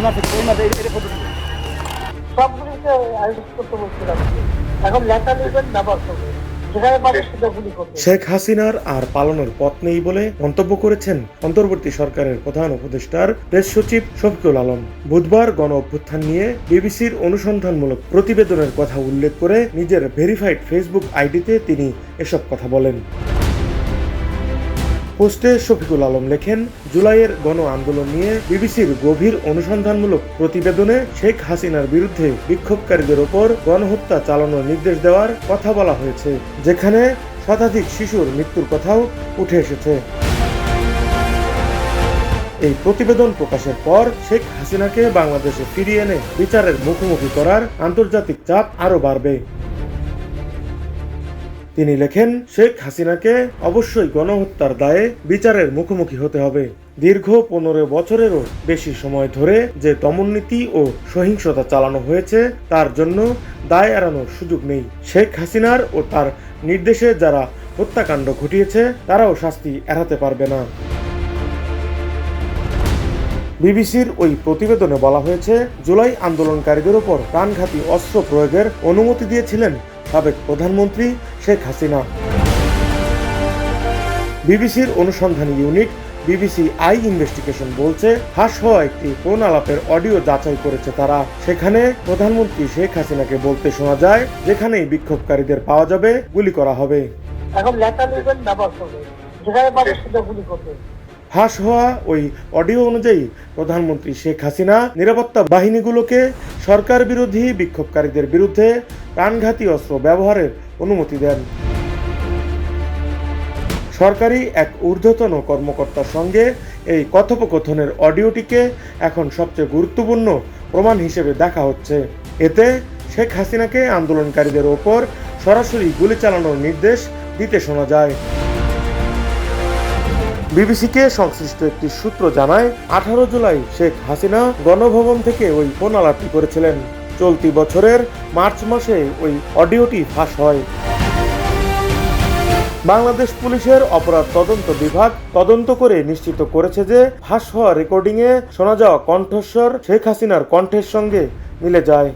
এই মাসে এই মাসে এটা কতটুকু সবগুলিকে আয়োজন করতে বলছিলাম। এখন লেখা নেবেন ব্যবহার করবেন। শেখ হাসিনার আর পালনের পথ নেই বলে মন্তব্য করেছেন অন্তর্বর্তী সরকারের প্রধান উপদেষ্টার প্রেস সচিব শফিকুল আলম। বুধবার গণ অভ্যুত্থান নিয়ে বিবিসির অনুসন্ধানমূলক প্রতিবেদনের কথা উল্লেখ করে নিজের ভেরিফাইড ফেসবুক আইডিতে তিনি এসব কথা বলেন। পোস্টে শফিকুল আলম লেখেন, জুলাইয়ের গণ আন্দোলন নিয়ে বিবিসির গভীর অনুসন্ধানমূলক প্রতিবেদনে শেখ হাসিনার বিরুদ্ধে বিক্ষোভকারীদের ওপর গণহত্যা চালানোর নির্দেশ দেওয়ার কথা বলা হয়েছে, যেখানে শতাধিক শিশুর মৃত্যুর কথাও উঠে এসেছে। এই প্রতিবেদন প্রকাশের পর শেখ হাসিনাকে বাংলাদেশে ফিরিয়ে এনে বিচারের মুখোমুখি করার আন্তর্জাতিক চাপ আরও বাড়বে। তিনি লেখেন, শেখ হাসিনাকে অবশ্যই গণহত্যার দায়ে বিচারের মুখোমুখি হতে হবে। দীর্ঘ পনেরো বছরেরও বেশি সময় ধরে যে দমননীতি ও সহিংসতা চালানো হয়েছে, তার জন্য দায় এড়ানোর সুযোগ নেই। শেখ হাসিনার ও তার নির্দেশে যারা হত্যাকাণ্ড ঘটিয়েছে, তারাও শাস্তি এড়াতে পারবে না। বিবিসির ওই প্রতিবেদনে বলা হয়েছে, জুলাই আন্দোলনকারীদের ওপর প্রাণঘাতী অস্ত্র প্রয়োগের অনুমতি দিয়েছিলেন সাবেক প্রধানমন্ত্রী শেখ হাসিনা। বিবিসির অনুসন্ধানী ইউনিট বিবিসি আই ইনভেস্টিগেশন বলছে ফাঁস হওয়া একটি ফোন আলাপের অডিও যাচাই করেছে তারা। সেখানে প্রধানমন্ত্রী শেখ হাসিনাকে বলতে শোনা যায় যেখানেই বিক্ষোভকারীদের পাওয়া যাবে গুলি করা হবে। এখন লেখা নেবেন ব্যবহার করবে। যেখানে পারে সেটা গুলি করবে। ফাঁস হওয়া ওই অডিও অনুযায়ী প্রধানমন্ত্রী শেখ হাসিনা নিরাপত্তা বাহিনীগুলোকে সরকার বিরোধী বিক্ষোভকারীদের বিরুদ্ধে প্রাণঘাতী অস্ত্র ব্যবহারের অনুমতি দেন। সরকারি এক ঊর্ধ্বতন কর্মকর্তার সঙ্গে এই কথোপকথনের অডিওটিকে এখন সবচেয়ে গুরুত্বপূর্ণ প্রমাণ হিসেবে দেখা হচ্ছে। এতে শেখ হাসিনাকে আন্দোলনকারীদের ওপর সরাসরি গুলি চালানোর নির্দেশ দিতে শোনা যায়। বিবিসিকে সংশ্লিষ্ট একটি সূত্র জানায়, আঠারো জুলাই শেখ হাসিনা গণভবন থেকে ওই ফোন আলাপটি করেছিলেন। চলতি বছরের মার্চ মাসে ওই অডিওটি ফাঁস হয়। বাংলাদেশ পুলিশের অপরাধ তদন্ত বিভাগ তদন্ত করে নিশ্চিত করেছে যে ফাঁস হওয়া রেকর্ডিংয়ে শোনা যাওয়া কণ্ঠস্বর শেখ হাসিনার কণ্ঠের সঙ্গে মিলে যায়।